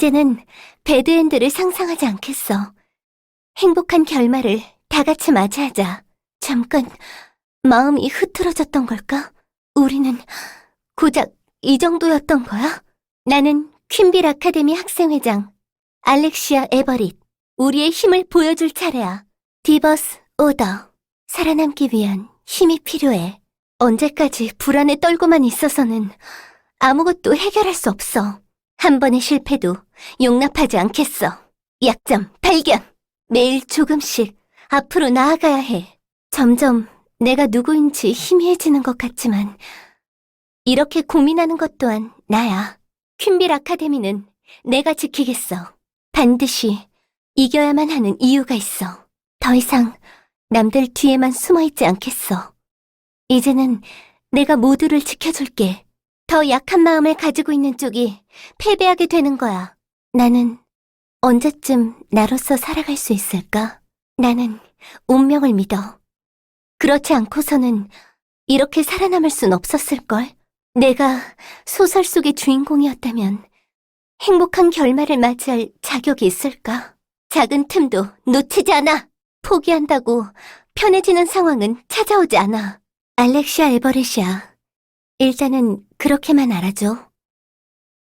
이제는 배드엔드를 상상하지 않겠어. 행복한 결말을 다 같이 맞이하자. 잠깐, 마음이 흐트러졌던 걸까? 우리는 고작 이 정도였던 거야? 나는 퀸빌 아카데미 학생회장, 알렉시아 에버릿. 우리의 힘을 보여줄 차례야. 디버스 오더. 살아남기 위한 힘이 필요해. 언제까지 불안에 떨고만 있어서는 아무것도 해결할 수 없어. 한 번의 실패도 용납하지 않겠어. 약점 발견. 매일 조금씩 앞으로 나아가야 해. 점점 내가 누구인지 희미해지는 것 같지만 이렇게 고민하는 것 또한 나야. 퀸빌 아카데미는 내가 지키겠어. 반드시 이겨야만 하는 이유가 있어. 더 이상 남들 뒤에만 숨어 있지 않겠어. 이제는 내가 모두를 지켜줄게. 더 약한 마음을 가지고 있는 쪽이 패배하게 되는 거야. 나는 언제쯤 나로서 살아갈 수 있을까? 나는 운명을 믿어. 그렇지 않고서는 이렇게 살아남을 순 없었을걸. 내가 소설 속의 주인공이었다면 행복한 결말을 맞이할 자격이 있을까? 작은 틈도 놓치지 않아. 포기한다고 편해지는 상황은 찾아오지 않아. 알렉시아 에버렛이야. 일단은 그렇게만 알아줘.